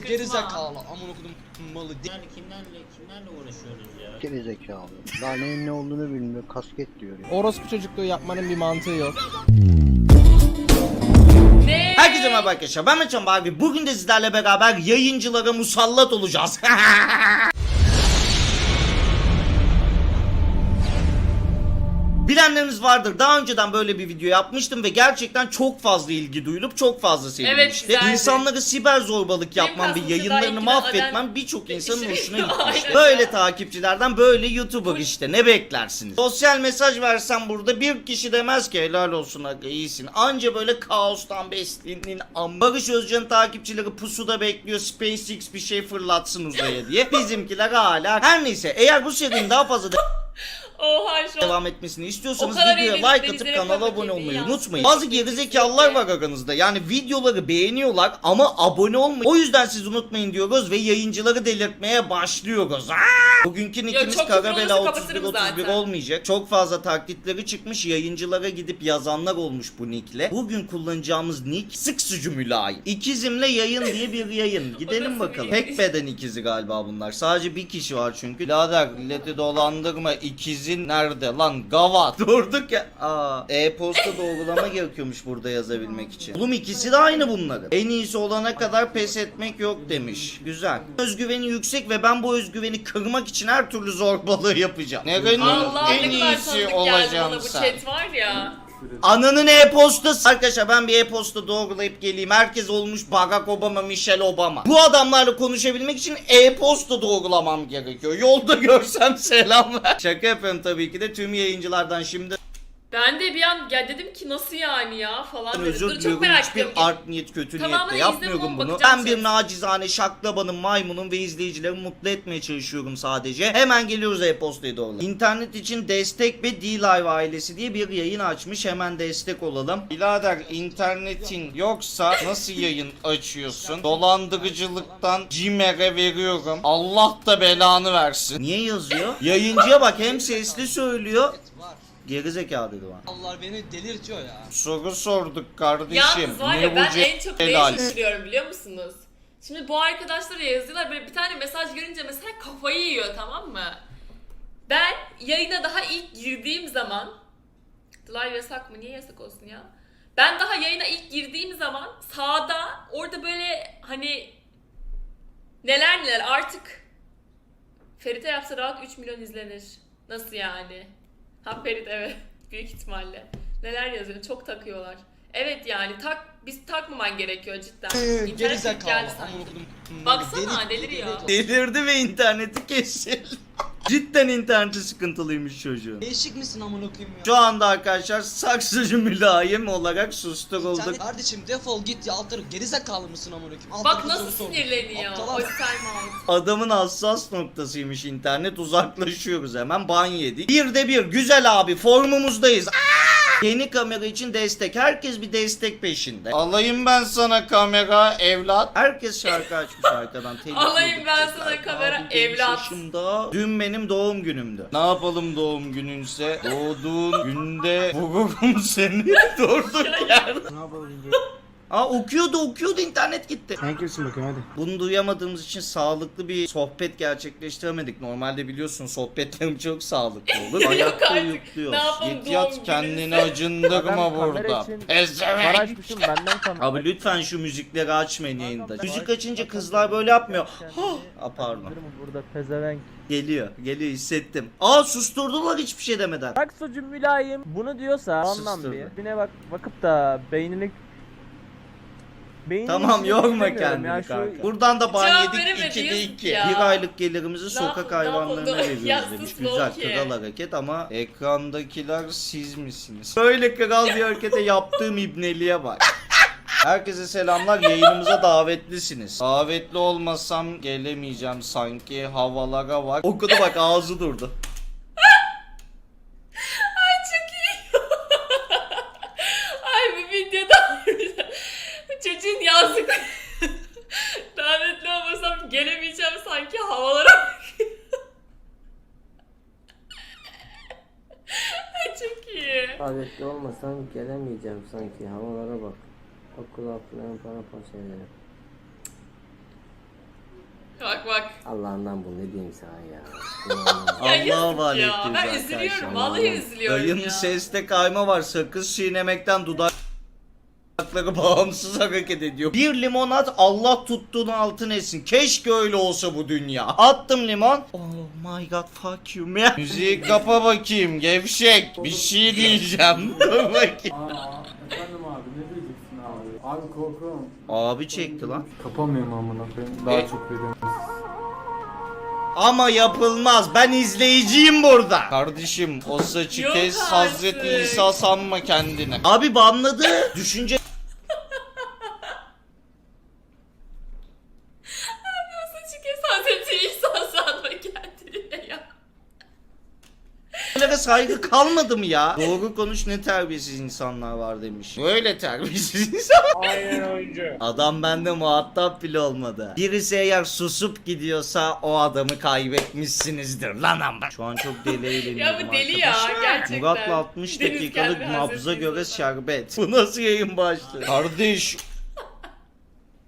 kışkırtma. gerizekalı amına kodum malı. de- Kimlerle, kimlerle, kimlerle uğraşıyoruz ya? Geri zekalı. Daha neyin ne olduğunu bilmiyor. Kasket diyor ya. Orospu çocukluğu yapmanın bir mantığı yok. Ne? Herkese merhaba arkadaşlar ben Meçhan Barbie. Bugün de sizlerle beraber yayıncılara musallat olacağız. Bilenleriniz vardır. Daha önceden böyle bir video yapmıştım ve gerçekten çok fazla ilgi duyulup çok fazla sevilmişti. güzeldi. İnsanları siber zorbalık yapmam ve yayınlarını mahvetmem birçok insanın Şey- hoşuna. Aynen Böyle takipçilerden böyle YouTuber işte ne beklersiniz? Sosyal mesaj versem burada bir kişi demez ki helal olsun aga iyisin. Anca böyle kaostan beslenin. Barış Özcan'ın takipçileri pusuda bekliyor SpaceX bir şey fırlatsın uzaya diye. Bizimkiler hala. Her neyse eğer bu serinin daha fazla Oha şu an. devam etmesini istiyorsanız O kadar videoya eğlenip like atıp kanala abone olmayı ya. unutmayın. Bazı gerizekalılar var aranızda. Yani videoları beğeniyorlar ama abone olmayı. O yüzden siz unutmayın diyoruz ve yayıncıları delirtmeye başlıyoruz. Aa! Bugünkü nickimiz çok küfür Karabela olursa 31 kapatırım 31 zaten. olmayacak. Çok fazla taklitleri çıkmış. Yayıncılara gidip yazanlar olmuş bu nickle. Bugün kullanacağımız nick sık sucu mülayim. İkizimle yayın diye bir yayın. Gidelim nasıl bakalım. bir- Tek beden ikizi galiba bunlar. Sadece bir kişi var çünkü. Lader milleti dolandırma ikizin nerede lan gavat. Durduk ya. Aa, e-posta doğrulama gerekiyormuş burada yazabilmek için. Oğlum ikisi de aynı bunların. En iyisi olana kadar pes etmek yok demiş. Güzel. Özgüveni yüksek ve ben bu özgüveni kırmak için her türlü zorbalığı yapacağım. Nerenin Allah en ne kadar iyisi tanıdık geldi bana bu sen. chat var ya. Ananın e-postası. Arkadaşlar ben bir e-posta doğrulayıp geleyim. Herkes olmuş Barack Obama, Michelle Obama. Bu adamlarla konuşabilmek için e-posta doğrulamam gerekiyor. Yolda görsem selam ver. Şaka yapıyorum tabii ki de tüm yayıncılardan şimdi Ben de bir an ya dedim ki nasıl yani ya falan dedim. özür Dur, çok diliyorum. merak Hiçbir art niyet kötü Tamamını niyetle yapmıyorum izledim, bunu. bakacağım Ben bir şimdi. nacizane şaklabanın, maymunun ve izleyicileri mutlu etmeye çalışıyorum sadece. Hemen geliyoruz e-postayı doğru. İnternet için destek ve D-Live ailesi diye bir yayın açmış. Hemen destek olalım. Birader internetin yoksa nasıl yayın açıyorsun? Dolandırıcılıktan CİMER'e veriyorum. Allah da belanı versin. Niye yazıyor? Yayıncıya bak hem sesli söylüyor. Gerizekalı dedi bana. Allah beni delirtiyor ya. Soru sorduk kardeşim. Yalnız var ya Ne ben en çok neye helal? şaşırıyorum biliyor musunuz? Şimdi bu arkadaşlara yazıyorlar böyle bir tane mesaj görünce mesela kafayı yiyor tamam mı? Ben yayına daha ilk girdiğim zaman Live yasak mı? Niye yasak olsun ya? Ben daha yayına ilk girdiğim zaman sağda orada böyle hani neler neler artık Ferit'e yapsa rahat 3 milyon izlenir. Nasıl yani? Ha Ferit evet. Büyük ihtimalle. Neler yazıyor? Çok takıyorlar. Evet yani tak biz takmaman gerekiyor cidden. İnternet çok Gerizekalı geldi sanki. Baksana, Deli- deliriyor. deli- Delirdi ve interneti kesildi. Cidden interneti sıkıntılıymış çocuğun. Değişik misin amına koyayım ya? Şu anda arkadaşlar saksıcı mülayim olarak susturulduk. Sen kardeşim defol git ya altları gerizekalı mısın amına koyayım? Alt Bak tarafı nasıl soru sinirleniyor. Aptal O adam. time out. Adamın hassas noktasıymış internet uzaklaşıyoruz hemen ban yedik. Bir de bir güzel abi formumuzdayız. Aa! Yeni kamera için destek. Herkes bir destek peşinde. Alayım ben sana kamera evlat. Herkes şarkı açmış arkadan. telif Alayım ben sana kamera Abi benim evlat. yaşımda. Dün benim doğum günümdü. Ne yapalım doğum gününse? Doğduğun günde vururum seni. Durduk yerde. Ne yapalım Aa okuyordu okuyordu internet gitti. Sen kimsin bakayım hadi. Bunu duyamadığımız için sağlıklı bir sohbet gerçekleştiremedik. Normalde biliyorsun sohbetlerim çok sağlıklı olur. Yok Ayakta artık. uyukluyoruz. Ne yapalım Git doğum yat gününse? kendini acındırma burada. Ezemek. Araçmışım benden kamera. Abi lütfen şu müzikleri açmayın yayında. Müzik açınca kızlar böyle yapmıyor. Ha, Aa, pardon. Burada pezevenk. Geliyor. Geliyor hissettim. Aa susturdular hiçbir şey demeden. Saksocu mülayim bunu diyorsa anlam Susturdu. bir. Birine bak bakıp da beynini Beynini Tamam yorma kendini ya, şu- kanka. Buradan da ban Cevap yedik veremedi 2'de yazık 2. ya. Bir aylık gelirimizi sokak hayvanlarına veriyoruz Ya demiş. Güzel Loki. kral hareket ama ekrandakiler siz misiniz? Böyle kral bir harekete yaptığım ibneliğe bak. Herkese selamlar. Yayınımıza davetlisiniz. Davetli olmasam gelemeyeceğim sanki. Havalara bak. Okudu bak ağzı durdu. Ay çok iyi. Ay bu videoda çocuğun yazdık. Davetli olmasam gelemeyeceğim sanki havalara bak. Ay çok iyi. Adetli olmasam gelemeyeceğim sanki havalara bak. Okula falan para parça ederim. Bak bak. Allah'ından bu ne diyeyim sana ya. Yazık havale ya. Ben üzülüyorum. Vallahi üzülüyorum Dayın ya. seste kayma var. Sakız çiğnemekten dudakları bağımsız hareket ediyor. Bir limonat Allah tuttuğunu altın etsin. Keşke öyle olsa bu dünya. Attım limon. Oh my god fuck you man. Müziği kapa bakayım gevşek. Bir şey diyeceğim. Dur bakayım. Aa, efendim abi ne diyeceksin abi? Abi korkuyorum. Abi çekti lan. Kapamıyorum amına koyayım. Daha E- çok veriyorum. Ama yapılmaz. Ben izleyiciyim burada. Kardeşim o saçı Yok kes artık. Hazreti İsa sanma kendine. Abi banladı. Düşünce Saçı kes Hazreti İsa sanma kendine ya. Böyle saygı kalmadı mı ya? Doğru konuş ne terbiyesiz insanlar var demiş. Böyle terbiyesiz insan. Aynen oyuncu. Adam bende muhatap bile olmadı. Birisi eğer susup gidiyorsa o adamı kaybetmişsinizdir lan ama. Şu an çok deli eğleniyorum Ya bu deli ya, arkadaşlar. gerçekten. Murat'la 60 Deniz dakikalık geldi nabza göre şerbet. Bu nasıl yayın başlığı? Kardeş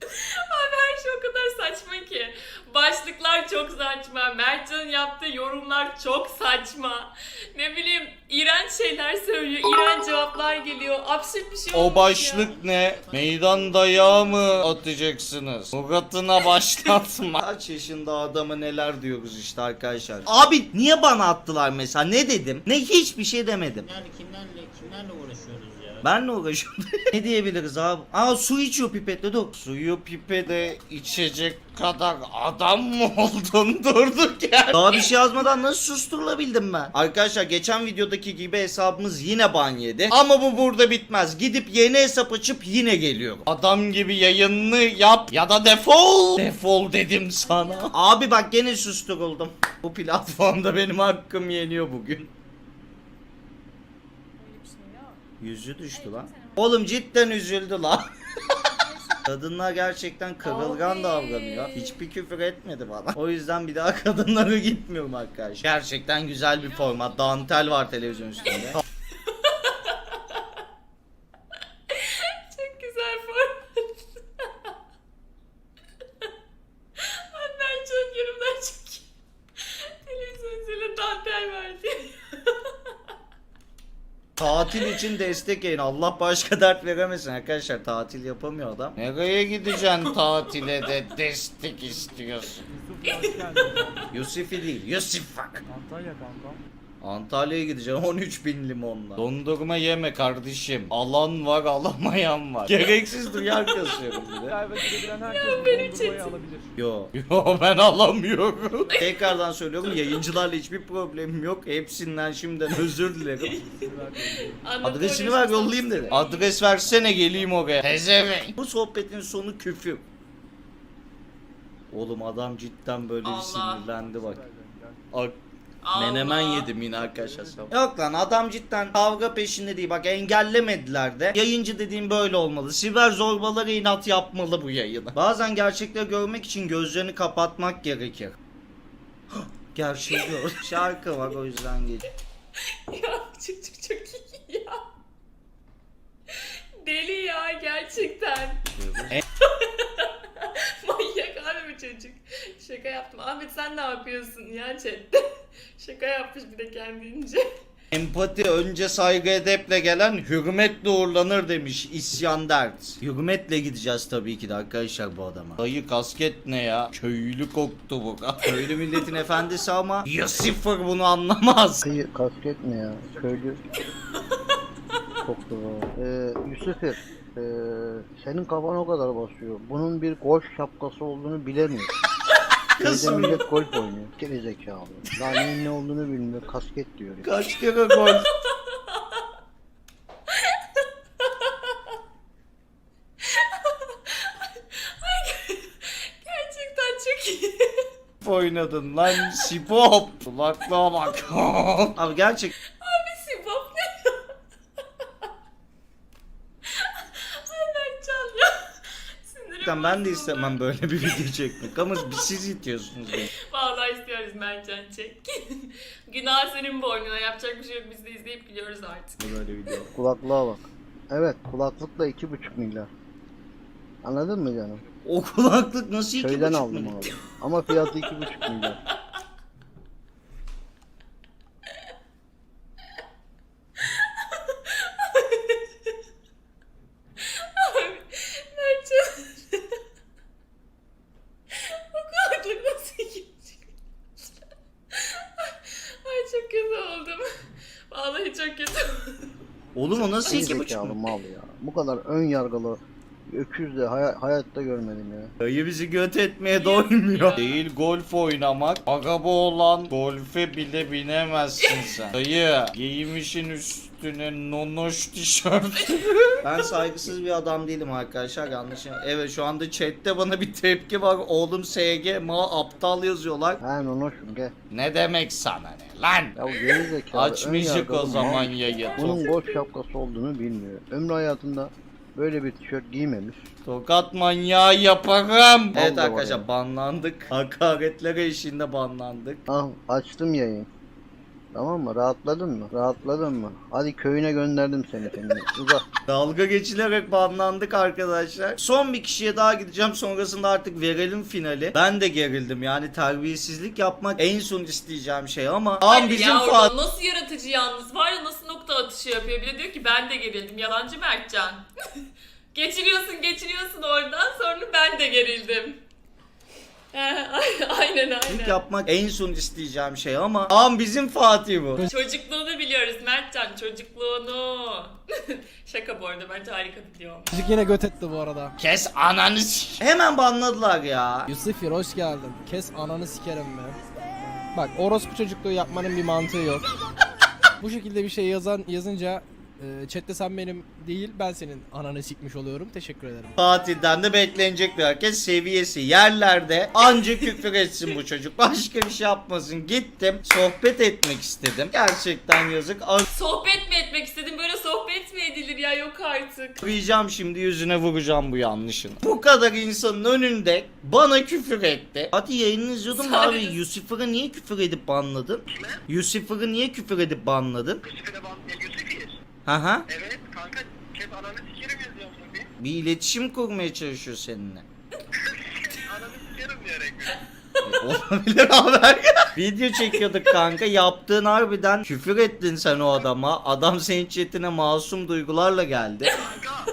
Abi her şey o kadar saçma ki. Başlıklar çok saçma. Mertcan'ın yaptığı yorumlar çok saçma. Ne bileyim iğrenç şeyler söylüyor. iğrenç cevaplar geliyor. Absürt bir şey olmuş o başlık ne? Meydan dayağı mı atacaksınız? Murat'ına başlatma. Kaç yaşında adamı neler diyoruz işte arkadaşlar. Abi niye bana attılar mesela? Ne dedim? Ne hiçbir şey demedim. Yani kimlerle kimlerle uğraşıyoruz ya? Benle uğraşıyorum. ne diyebiliriz abi? Aa su içiyor pipetle dur. Suyu pipede içecek kadar adam mı oldun durduk ya? Daha bir şey yazmadan nasıl susturulabildim ben? Arkadaşlar geçen videodaki gibi hesabımız yine ban yedi. Ama bu burada bitmez. Gidip yeni hesap açıp yine geliyorum. Adam gibi yayınını yap ya da defol. Defol dedim sana. Abi bak gene susturuldum. Bu platformda benim hakkım yeniyor bugün. Yüzü düştü lan. Oğlum cidden üzüldü lan. Kadınlar gerçekten kırılgan davranıyor. Hiçbir küfür etmedi bana. O yüzden bir daha kadınlara gitmiyorum arkadaşlar. Gerçekten güzel bir format. Dantel var televizyon üstünde. Çok güzel format. Ay Mertcan yorumlar çok iyi. Televizyon üzerine dantel verdi. Tatil için destek yayın. Allah başka dert veremesin arkadaşlar. Tatil yapamıyor adam. Nereye gideceksin tatile de destek istiyorsun? Yusuf'i değil. Yusuf bak. Antalya kanka. Antalya'ya gideceğim 13 bin limonla. Dondurma yeme kardeşim. Alan var alamayan var. Gereksiz duyar kasıyorum bir de. Kaybedebilen herkes bu benim dondurmayı alabilir. Yo. Yo ben alamıyorum. Tekrardan söylüyorum yayıncılarla hiçbir problemim yok. Hepsinden şimdiden özür dilerim. Adresini ver yollayayım dedi. Adres versene geleyim oraya. Pezevenk. Bu sohbetin sonu küfür. Oğlum adam cidden böyle bir Allah. sinirlendi bak. Ak- Allah. Menemen yedim yine arkadaşlar. Yok lan adam cidden kavga peşinde değil. Bak engellemediler de. Yayıncı dediğim böyle olmalı. Siber zorbaları inat yapmalı bu yayını. Bazen gerçekleri görmek için gözlerini kapatmak gerekir. Gerçeği gör. Şarkı var o yüzden geç. Ya çocuk çok iyi ya. Deli ya gerçekten. Manyak abi bu çocuk. Şaka yaptım. Ahmet sen ne yapıyorsun ya chatte? Şaka yapmış bir de kendince. Empati önce saygı edeple gelen hürmetle uğurlanır demiş isyan dert. Hürmetle gideceğiz tabii ki de arkadaşlar bu adama. Dayı kasket ne ya? Köylü koktu bu. Köylü milletin efendisi ama ya sıfır bunu anlamaz. Kıyı kasket ne ya? Köylü. Çok doğru. Ee, Yusuf ee, senin kafan o kadar basıyor. Bunun bir golf şapkası olduğunu bilemiyor. Köyde Kızım. millet golf oynuyor. Geri zekalı. Daha neyin ne olduğunu bilmiyor. Kasket diyor. ya. Kaç kere gol Gerçekten çok iyi. oynadın lan sipop. Kulaklığa bak. Abi gerçek Abi Sibop ne ya? Ay Mertcan ya. Sinirim Gerçekten ben de istemem böyle bir video çekmek ama siz itiyorsunuz beni. Vallahi istiyoruz Mertcan çek. Günah senin boynuna yapacak bir şey yok biz de izleyip gülüyoruz artık. Böyle video. Kulaklığa bak. Evet kulaklıkla iki buçuk milyar. Anladın mı canım? O kulaklık nasıl iki Köyden buçuk aldım milyon? abi. Ama fiyatı iki buçuk milyar. Mertcan. o kulaklık nasıl gidecek? Ay çok kötü oldum. Vallahi çok kötü. Oğlum o nasıl iki buçuk? zekalı mal ya. Bu kadar ön yargılı öküz de hay- hayatta görmedim ya. Dayı bizi göt etmeye doymuyor. Değil golf oynamak. Araba olan golfe bile binemezsin sen. Dayı giymişin üstüne nonoş tişört. ben saygısız bir adam değilim arkadaşlar yanlış. Evet şu anda chatte bana bir tepki var. Oğlum SG ma aptal yazıyorlar. Ha nonoşum gel. Ne demek sana ne lan? Ya geri zekalı o zaman yayı. Bunun golf şapkası olduğunu bilmiyor. Ömrü hayatında böyle bir tişört giymemiş. Tokat manyağı yaparım. Evet arkadaşlar banlandık. Hakaretler eşliğinde banlandık. Ah açtım yayın. Tamam mı? Rahatladın mı? Rahatladın mı? Hadi köyüne gönderdim seni kendine. Uzak. Dalga geçilerek banlandık arkadaşlar. Son bir kişiye daha gideceğim. Sonrasında artık verelim finali. Ben de gerildim yani terbiyesizlik yapmak en son isteyeceğim şey ama an bizim ya orada Fuat nasıl yaratıcı yalnız var ya nasıl nokta atışı yapıyor. Bir de diyor ki ben de gerildim. Yalancı Mertcan. geçiriyorsun geçiriyorsun oradan sonra ben de gerildim. Aynen aynen. yapmak en son isteyeceğim şey ama an bizim Fatih bu. Çocukluğunu biliyoruz Mertcan çocukluğunu. Şaka bu arada bence harika video. Çocuk yine göt etti bu arada. Kes ananı s- Hemen banladılar ya. Yusufir hoş geldin. Kes ananı sikerim be. Bak orospu çocukluğu yapmanın bir mantığı yok. bu şekilde bir şey yazan yazınca e, chatte sen benim değil ben senin ananı sikmiş oluyorum. Teşekkür ederim. Fatih'den de beklenecek bir hareket seviyesi. Yerlerde anca küfür etsin bu çocuk. Başka bir şey yapmasın. Gittim sohbet etmek istedim. Gerçekten yazık. Sohbet mi etmek istedim? Böyle sohbet mi edilir ya? Yok artık. arayacağım şimdi yüzüne vuracağım bu yanlışını bu kadar insanın önünde bana küfür etti. Hadi yayını izliyordum. Da abi Sadece- Yusuf'u niye küfür edip banladın? Yusuf'u niye küfür edip banladın? Hı hı Evet kanka kes ananı sikerim yazıyorsun bir. bir iletişim kurmaya çalışıyor seninle Ananı sikerim diyerek. Olabilir haber. Video çekiyorduk kanka. Yaptığın harbiden küfür ettin sen o adama. Adam senin chatine masum duygularla geldi. Kanka.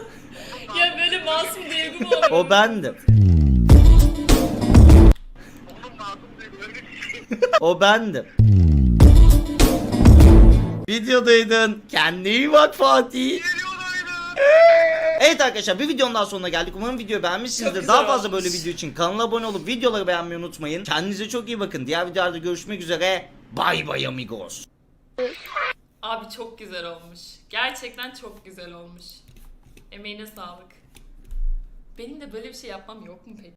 Ya böyle masum duygu mu olur? O bendim. Şey. O bendim. Videodaydın. Kendine iyi bak Fatih. Evet arkadaşlar bir videonun daha sonuna geldik. Umarım videoyu beğenmişsinizdir. Daha fazla olmuş. böyle video için kanala abone olup videoları beğenmeyi unutmayın. Kendinize çok iyi bakın. Diğer videolarda görüşmek üzere. Bay bay amigos. Abi çok güzel olmuş. Gerçekten çok güzel olmuş. Emeğine sağlık. Benim de böyle bir şey yapmam yok mu peki?